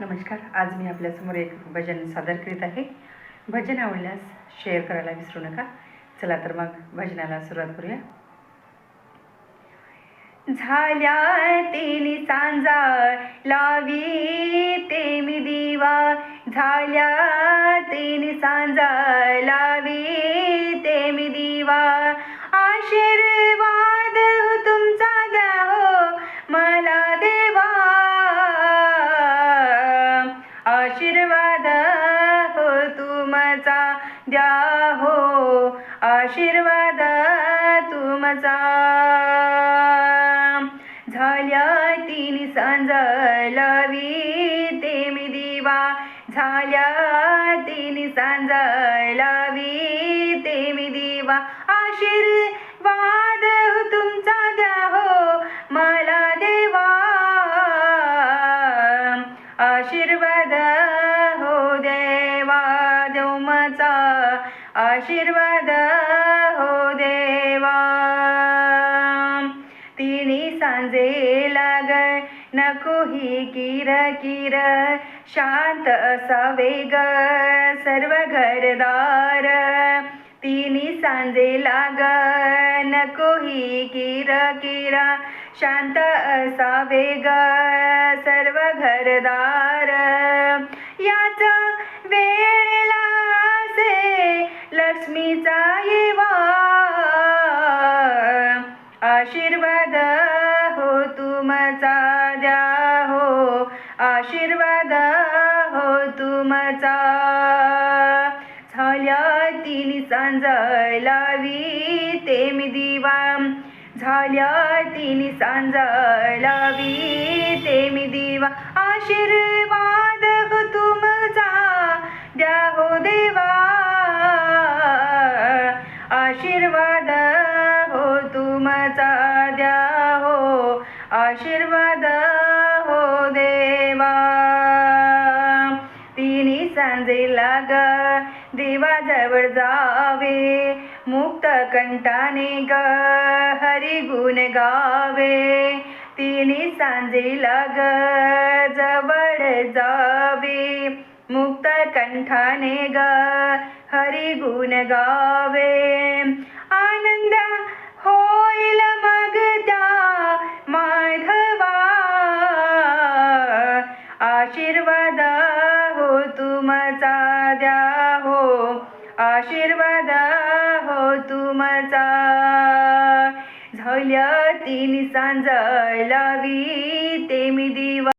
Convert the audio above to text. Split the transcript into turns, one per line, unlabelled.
नमस्कार आज मी आपल्यासमोर एक भजन सादर करीत आहे. भजन आवडल्यास शेअर करायला विसरू नका. चला तर मग भजनाला सुरुवात करूया. झाल्या तेली सांजा लावी ते मी दिवा. झाल्या तेली सांजा लावी ते मी दिवा. आशीर्वाद द्या हो आशीर्वाद तुमचा. झाल्या तीन सांज लावी ते मी दिवा. झाल्या तीन सांज लावी ते मी दिवा. आशीर्वाद हो देवा. तिनी सांजे लाग नको ही किर किर. शांत असावे ग सर्व घरदार. तिन्ही सांजे लाग नको ही किर किर. शांत असावे ग सर्व घरदार. याचा लक्ष्मीचा येवा आशीर्वाद हो तुमचा द्या हो. आशीर्वाद हो तुमचा. झाल्या तीन सांज लावी ते मी दिवा. झाल्या तीन सांज लावी ते मी दिवा. आशीर्वाद हो तुमचा. द्या हो देवा. देवाजवळ जावे मुक्त कंठाने ग हरी गुण गावे. तिने सांजे लाग जवळ जावे. मुक्त कंठाने ग हरी गुण गावे. आनंद होईल मग त्या माधवा. आशीर्वाद हो तुमचा द्या. आशीर्वाद हो तुमचा. झाल्या तीन सांज लावी ते मी दिवा